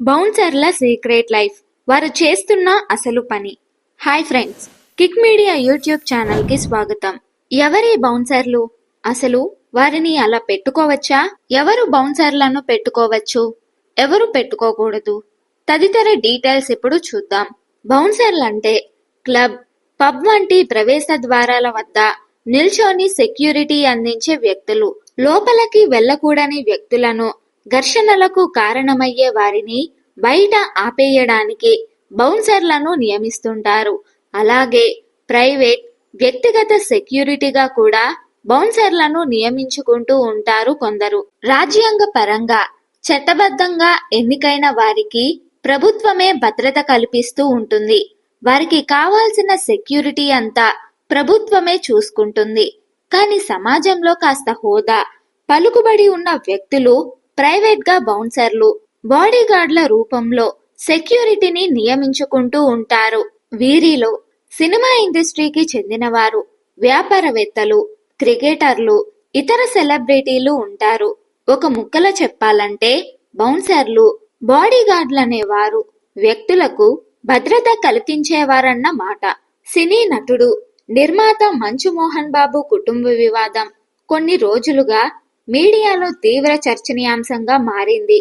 బౌన్సర్ల secret life. వారు చేస్తున్న అసలు పని. Hi friends Kick Media YouTube ఛానల్కి స్వాగతం. ఎవరి బౌన్సర్లు? అసలు వారిని అలా పెట్టుకోవచ్చా? ఎవరు బౌన్సర్లను పెట్టుకోవచ్చు? ఎవరు పెట్టుకోకూడదు? తదితర డీటెయిల్స్ ఇప్పుడు చూద్దాం. బౌన్సర్లు అంటే క్లబ్ పబ్ వంటి ప్రవేశ ద్వారాల వద్ద నిల్చొని సెక్యూరిటీ అందించే వ్యక్తులు లోపలికి వెళ్ళకూడని వ్యక్తులను ఘర్షణలకు కారణమయ్యే వారిని బయట ఆపేయడానికి బౌన్సర్లను నియమిస్తుంటారు. అలాగే ప్రైవేట్ వ్యక్తిగత సెక్యూరిటీగా కూడా బౌన్సర్లను నియమించుకుంటూ ఉంటారు కొందరు. రాజ్యాంగ పరంగా చట్టబద్ధంగా ఎన్నికైన వారికి ప్రభుత్వమే భద్రత కల్పిస్తూ ఉంటుంది. వారికి కావాల్సిన సెక్యూరిటీ అంతా ప్రభుత్వమే చూసుకుంటుంది. కానీ సమాజంలో కాస్త హోదా పలుకుబడి ఉన్న వ్యక్తులు ప్రైవేట్గా బౌన్సర్లు బాడీగార్డ్ల రూపంలో సెక్యూరిటీని నియమించుకుంటూ ఉంటారు. వీరిలో సినిమా ఇండస్ట్రీకి చెందినవారు వ్యాపారవేత్తలు క్రికెటర్లు ఇతర సెలబ్రిటీలు ఉంటారు. ఒక ముక్కలో చెప్పాలంటే బౌన్సర్లు బాడీగార్డ్లనేవారు వ్యక్తులకు భద్రత కల్పించేవారన్న మాట. సినీ నటుడు నిర్మాత మంచు మోహన్ బాబు కుటుంబ వివాదం కొన్ని రోజులుగా మీడియాలో తీవ్ర చర్చనీయాంశంగా మారింది.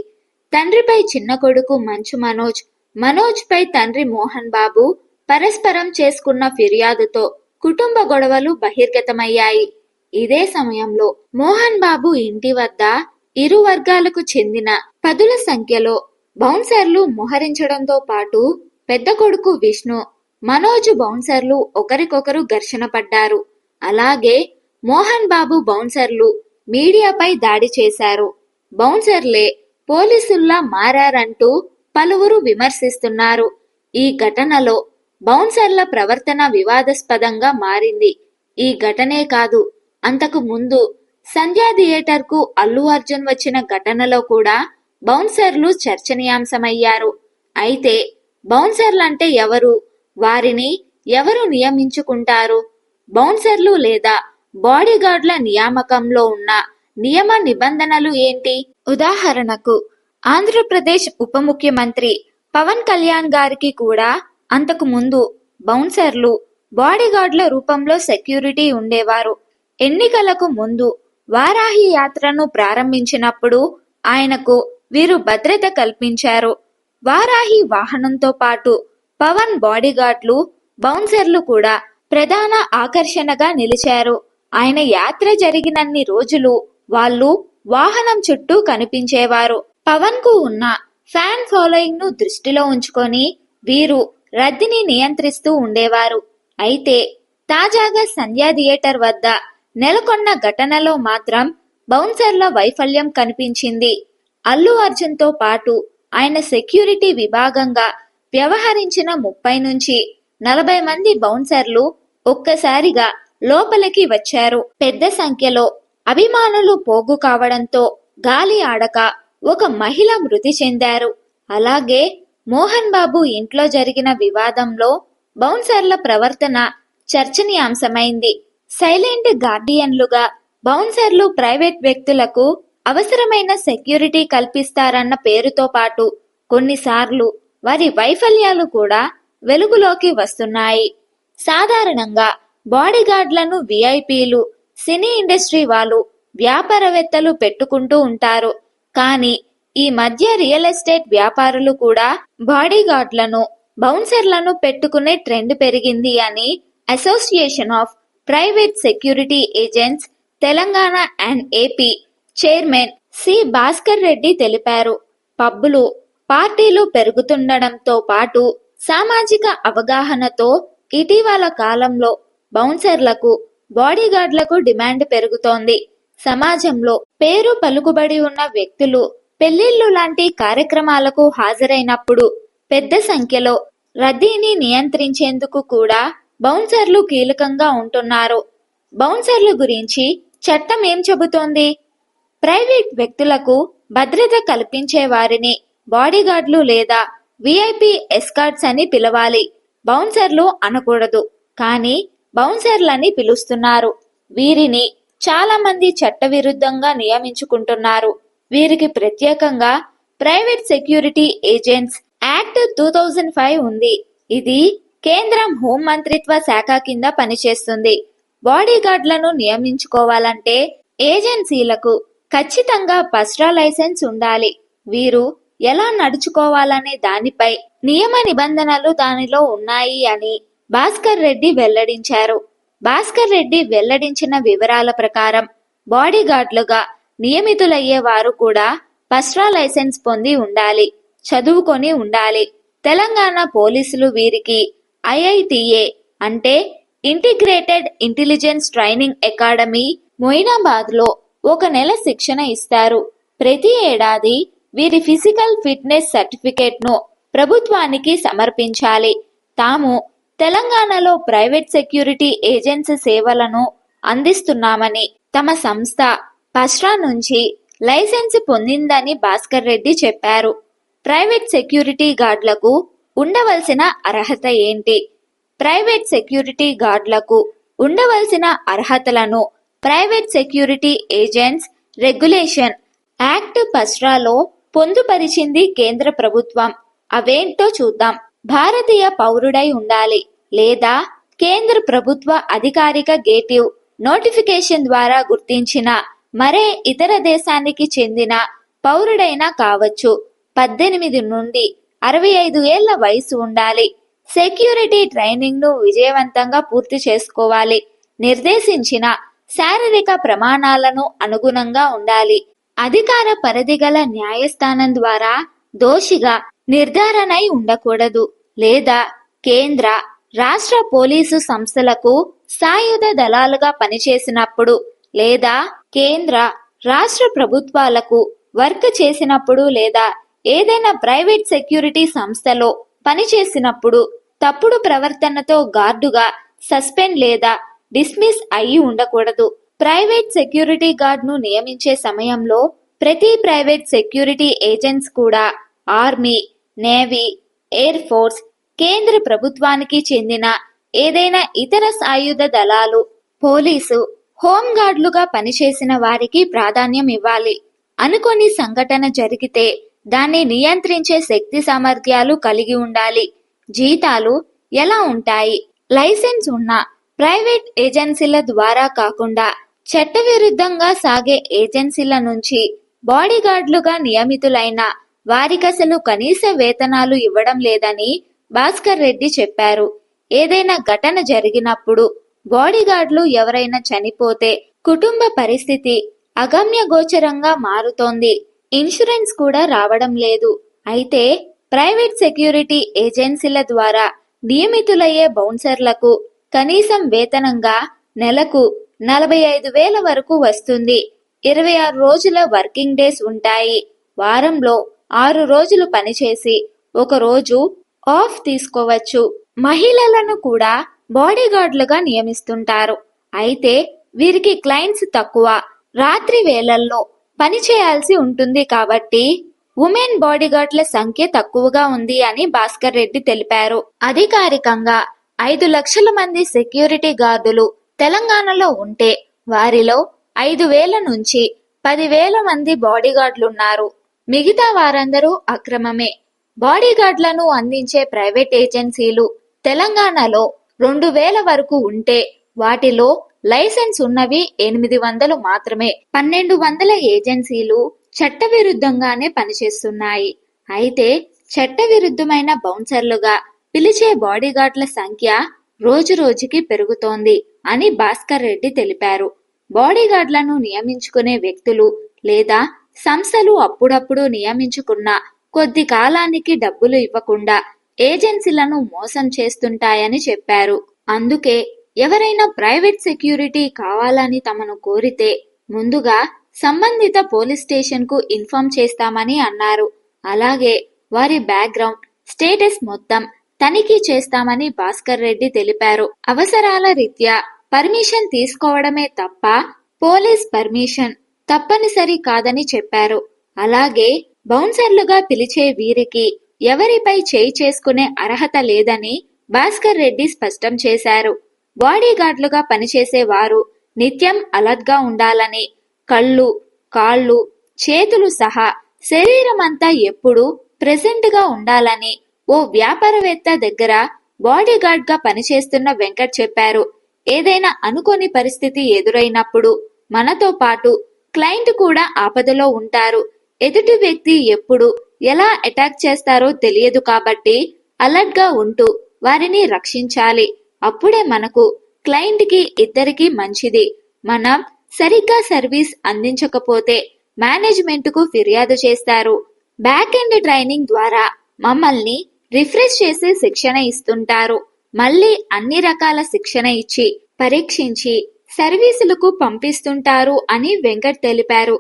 తండ్రిపై చిన్న కొడుకు మంచు మనోజ్ మనోజ్ పై తండ్రి మోహన్ బాబు పరస్పరం చేసుకున్న ఫిర్యాదుతో కుటుంబ గొడవలు బహిర్గతమయ్యాయి. ఇదే సమయంలో మోహన్ బాబు ఇంటి వద్ద ఇరు వర్గాలకు చెందిన పదుల సంఖ్యలో బౌన్సర్లు మోహరించడంతో పాటు పెద్ద కొడుకు విష్ణు మనోజ్ బౌన్సర్లు ఒకరికొకరు ఘర్షణ పడ్డారు. అలాగే మోహన్ బాబు బౌన్సర్లు మీడియాపై దాడి చేశారు. బౌన్సర్లే పోలీసుల్లా మారారంటూ పలువురు విమర్శిస్తున్నారు. ఈ ఘటనలో బౌన్సర్ల ప్రవర్తన వివాదాస్పదంగా మారింది. ఈ ఘటనే కాదు అంతకు ముందు సంధ్యా థియేటర్కు అల్లు అర్జున్ వచ్చిన ఘటనలో కూడా బౌన్సర్లు చర్చనీయాంశమయ్యారు. అయితే బౌన్సర్లంటే ఎవరు? వారిని ఎవరు నియమించుకుంటారు? బౌన్సర్లు లేదా బాడీగార్డ్ల నియామకంలో ఉన్న నియమ నిబంధనలు ఏంటి? ఉదాహరణకు ఆంధ్రప్రదేశ్ ఉప ముఖ్యమంత్రి పవన్ కళ్యాణ్ గారికి కూడా అంతకు ముందు బౌన్సర్లు బాడీగార్డ్ల రూపంలో సెక్యూరిటీ ఉండేవారు. ఎన్నికలకు ముందు వారాహి యాత్రను ప్రారంభించినప్పుడు ఆయనకు వీరు భద్రత కల్పించారు. వారాహి వాహనంతో పాటు పవన్ బాడీగార్డ్లు బౌన్సర్లు కూడా ప్రధాన ఆకర్షణగా నిలిచారు. ఆయన యాత్ర జరిగినన్ని రోజులు వాళ్ళు వాహనం చుట్టూ కనిపించేవారు. పవన్కు ఉన్న ఫ్యాన్ ఫాలోయింగ్ను దృష్టిలో ఉంచుకొని వీరు రద్దీని నియంత్రిస్తూ ఉండేవారు. అయితే తాజాగా సంధ్యా థియేటర్ వద్ద నెలకొన్న ఘటనలో మాత్రం బౌన్సర్ల వైఫల్యం కనిపించింది. అల్లు అర్జున్తో పాటు ఆయన సెక్యూరిటీ విభాగంగా వ్యవహరించిన ముప్పై నుంచి నలభై మంది బౌన్సర్లు ఒక్కసారిగా లోపలికి వచ్చారు. పెద్ద సంఖ్యలో అభిమానులు పోగు కావడంతో గాలి ఆడక ఒక మహిళ మృతి చెందారు. అలాగే మోహన్ బాబు ఇంట్లో జరిగిన వివాదంలో బౌన్సర్ల ప్రవర్తన చర్చనీయాంశమైంది. సైలెంట్ గార్డియన్లుగా బౌన్సర్లు ప్రైవేట్ వ్యక్తులకు అవసరమైన సెక్యూరిటీ కల్పిస్తారన్న పేరుతో పాటు కొన్నిసార్లు వారి వైఫల్యాలు కూడా వెలుగులోకి వస్తున్నాయి. సాధారణంగా బాడీగార్డ్లను విఐపీలు సినీ ఇండస్ట్రీ వాళ్ళు వ్యాపారవేత్తలు పెట్టుకుంటూ ఉంటారు. కానీ ఈ మధ్య రియల్ ఎస్టేట్ వ్యాపారులు కూడా బాడీగార్డ్లను బౌన్సర్లను పెట్టుకునే ట్రెండ్ పెరిగింది అని association of private security agents Telangana and AP chairman C. Bhaskar Reddy తెలిపారు. పబ్బులు పార్టీలు పెరుగుతుండడంతో పాటు సామాజిక అవగాహనతో ఇటీవల కాలంలో బౌన్సర్లకు బాడీగార్డ్లకు డిమాండ్ పెరుగుతోంది. సమాజంలో పేరు పలుకుబడి ఉన్న వ్యక్తులు పెళ్ళిళ్ళు లాంటి కార్యక్రమాలకు హాజరైనప్పుడు పెద్ద సంఖ్యలో రద్దీని నియంత్రించేందుకు కూడా బౌన్సర్లు కీలకంగా ఉంటున్నారు. బౌన్సర్ల గురించి చట్టం ఏం చెబుతోంది? ప్రైవేట్ వ్యక్తులకు భద్రత కల్పించే వారిని బాడీగార్డ్లు లేదా విఐపి ఎస్కార్ట్స్ అని పిలవాలి. బౌన్సర్లు అనకూడదు. కానీ బౌన్సర్లని పిలుస్తున్నారు. వీరిని చాలా మంది చట్టవిరుద్ధంగా నియమించుకుంటున్నారు. వీరికి ప్రత్యేకంగా private security agents act two thousand five ఉంది. ఇది కేంద్రం హోం మంత్రిత్వ శాఖ కింద పనిచేస్తుంది. బాడీగార్డ్లను నియమించుకోవాలంటే ఏజెన్సీలకు ఖచ్చితంగా పస్రా లైసెన్స్ ఉండాలి. వీరు ఎలా నడుచుకోవాలనే దానిపై నియమ నిబంధనలు దానిలో ఉన్నాయి అని భాస్కర్ రెడ్డి వెల్లడించారు. భాస్కర్ రెడ్డి వెల్లడించిన వివరాల ప్రకారం బాడీగార్డ్లుగా నియమితులయ్యే వారు కూడా పస్ట్రా లైసెన్స్ పొంది ఉండాలి చదువుకొని ఉండాలి. తెలంగాణ పోలీసులు వీరికి ఐఐటిఏ అంటే ఇంటిగ్రేటెడ్ ఇంటెలిజెన్స్ ట్రైనింగ్ అకాడమీ మొయినాబాద్లో ఒక నెల శిక్షణ ఇస్తారు. ప్రతి ఏడాది వీరి ఫిజికల్ ఫిట్నెస్ సర్టిఫికేట్ను ప్రభుత్వానికి సమర్పించాలి. తాము తెలంగాణలో ప్రైవేట్ సెక్యూరిటీ ఏజెన్సీ సేవలను అందిస్తున్నామని తమ సంస్థ పస్రా నుంచి లైసెన్స్ పొందిందని భాస్కర్ రెడ్డి చెప్పారు. ప్రైవేట్ సెక్యూరిటీ గార్డులకు ఉండవలసిన అర్హత ఏంటి? ప్రైవేట్ సెక్యూరిటీ గార్డులకు ఉండవలసిన అర్హతలను private security agents regulation act పస్రాలో పొందుపరిచింది కేంద్ర ప్రభుత్వం. అవేంటో చూద్దాం. భారతీయ పౌరుడై ఉండాలి లేదా కేంద్ర ప్రభుత్వ అధికారిక గేటివ్ నోటిఫికేషన్ ద్వారా గుర్తించిన మరే ఇతర దేశానికి చెందిన పౌరుడైనా కావచ్చు. పద్దెనిమిది నుండి అరవై ఐదు ఏళ్ళ వయసు ఉండాలి. సెక్యూరిటీ ట్రైనింగ్ను విజయవంతంగా పూర్తి చేసుకోవాలి. నిర్దేశించిన శారీరక ప్రమాణాలను అనుగుణంగా ఉండాలి. అధికార పరిధి గల న్యాయస్థానం ద్వారా దోషిగా నిర్ధారణై ఉండకూడదు. లేదా కేంద్ర రాష్ట్ర పోలీసు సంస్థలకు సాయుధ దళాలుగా పనిచేసినప్పుడు లేదా కేంద్ర రాష్ట్ర ప్రభుత్వాలకు వర్క్ చేసినప్పుడు లేదా ఏదైనా ప్రైవేట్ సెక్యూరిటీ సంస్థలో పనిచేసినప్పుడు తప్పుడు ప్రవర్తనతో గార్డుగా సస్పెండ్ లేదా డిస్మిస్ అయి ఉండకూడదు. ప్రైవేట్ సెక్యూరిటీ గార్డ్ను నియమించే సమయంలో ప్రతి ప్రైవేట్ సెక్యూరిటీ ఏజెంట్స్ కూడా ఆర్మీ నేవీ ఎయిర్ ఫోర్స్ కేంద్ర ప్రభుత్వానికి చెందిన ఏదైనా ఇతర సాయుధ దళాలు పోలీసు హోంగార్డ్లుగా పనిచేసిన వారికి ప్రాధాన్యం ఇవ్వాలి. అనుకోని సంఘటన జరిగితే దాన్ని నియంత్రించే శక్తి సామర్థ్యాలు కలిగి ఉండాలి. జీతాలు ఎలా ఉంటాయి? లైసెన్స్ ఉన్న ప్రైవేట్ ఏజెన్సీల ద్వారా కాకుండా చట్టవిరుద్ధంగా సాగే ఏజెన్సీల నుంచి బాడీగార్డ్లుగా నియమితులైన వారికసలు కనీస వేతనాలు ఇవ్వడం లేదని భాస్కర్ రెడ్డి చెప్పారు. ఏదైనా ఘటన జరిగినప్పుడు బాడీగార్డ్లు ఎవరైనా చనిపోతే కుటుంబ పరిస్థితి అగమ్య గోచరంగా మారుతోంది. ఇన్సూరెన్స్ కూడా రావడం లేదు. అయితే ప్రైవేట్ సెక్యూరిటీ ఏజెన్సీల ద్వారా నియమితులయ్యే బౌన్సర్లకు కనీసం వేతనంగా నెలకు నలభై ఐదు వేల వరకు వస్తుంది. ఇరవై ఆరు రోజుల వర్కింగ్ డేస్ ఉంటాయి. వారంలో ఆరు రోజులు పనిచేసి ఒక రోజు ఆఫ్ తీసుకోవచ్చు. మహిళలను కూడా బాడీగార్డులుగా నియమిస్తుంటారు. అయితే వీరికి క్లయింట్స్ తక్కువ. రాత్రి వేళల్లో పని చేయాల్సి ఉంటుంది కాబట్టి ఉమెన్ బాడీగార్డ్ల సంఖ్య తక్కువగా ఉంది అని భాస్కర్ రెడ్డి తెలిపారు. అధికారికంగా ఐదు లక్షల మంది సెక్యూరిటీ గార్డులు తెలంగాణలో ఉంటే వారిలో ఐదు వేల నుంచి పదివేల మంది బాడీగార్డులున్నారు. మిగతా వారందరూ అక్రమమే. బాడీగార్డ్లను అందించే ప్రైవేట్ ఏజెన్సీలు తెలంగాణలో రెండు వేల వరకు ఉంటే వాటిలో లైసెన్స్ ఉన్నవి ఎనిమిది వందలు మాత్రమే. పన్నెండు వందల ఏజెన్సీలు చట్టవిరుద్ధంగానే పనిచేస్తున్నాయి. అయితే చట్టవిరుద్ధమైన బౌన్సర్లుగా పిలిచే బాడీగార్డ్ల సంఖ్య రోజు రోజుకి పెరుగుతోంది అని భాస్కర్ రెడ్డి తెలిపారు. బాడీగార్డ్లను నియమించుకునే వ్యక్తులు లేదా సంస్థలు అప్పుడప్పుడు నియమించుకున్న కొద్ది కాలానికి డబ్బులు ఇవ్వకుండా ఏజెన్సీలను మోసం చేస్తుంటాయని చెప్పారు. అందుకే ఎవరైనా ప్రైవేట్ సెక్యూరిటీ కావాలని తమను కోరితే ముందుగా సంబంధిత పోలీస్ స్టేషన్కు ఇన్ఫార్మ్ చేస్తామని అన్నారు. అలాగే వారి బ్యాక్గ్రౌండ్ స్టేటస్ మొత్తం తనిఖీ చేస్తామని భాస్కర్ రెడ్డి తెలిపారు. అవసరాల రీత్యా పర్మిషన్ తీసుకోవడమే తప్ప పోలీస్ పర్మిషన్ తప్పనిసరి కాదని చెప్పారు. అలాగే బౌన్సర్లుగా పిలిచే వీరికి ఎవరిపై చేయి చేసుకునే అర్హత లేదని భాస్కర్ రెడ్డి స్పష్టం చేశారు. బాడీగార్డులుగా పనిచేసే వారు నిత్యం అలర్ట్గా ఉండాలని కళ్ళు కాళ్ళు చేతులు సహా శరీరం అంతా ఎప్పుడూ ప్రెజెంట్గా ఉండాలని ఓ వ్యాపారవేత్త దగ్గర బాడీగార్డ్గా పనిచేస్తున్న వెంకట్ చెప్పారు. ఏదైనా అనుకోని పరిస్థితి ఎదురైనప్పుడు మనతో పాటు క్లయింట్ కూడా ఆపదలో ఉంటారు. ఎదుటి వ్యక్తి ఎప్పుడు ఎలా అటాక్ చేస్తారో తెలియదు కాబట్టి అలర్ట్గా ఉంటూ వారిని రక్షించాలి. అప్పుడే మనకు క్లయింట్కి ఇద్దరికి మంచిది. మనం సరిగ్గా సర్వీస్ అందించకపోతే మేనేజ్మెంట్కు ఫిర్యాదు చేస్తారు. బ్యాక్ ఎండ్ ట్రైనింగ్ ద్వారా మమ్మల్ని రిఫ్రెష్ చేసి శిక్షణ ఇస్తుంటారు. మళ్ళీ అన్ని రకాల శిక్షణ ఇచ్చి పరీక్షించి సర్వీసులకు పంపిస్తుంటారు అని వెంకట్ తెలిపారు.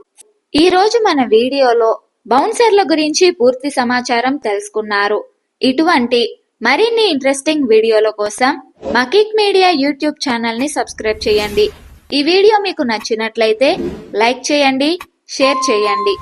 ఈ రోజు మన వీడియోలో బౌన్సర్ల గురించి పూర్తి సమాచారం తెలుసుకున్నారు. ఇటువంటి మరిన్ని ఇంట్రెస్టింగ్ వీడియోల కోసం మకిక్ మీడియా యూట్యూబ్ ఛానల్ని సబ్స్క్రైబ్ చేయండి. ఈ వీడియో మీకు నచ్చినట్లయితే లైక్ చేయండి షేర్ చేయండి.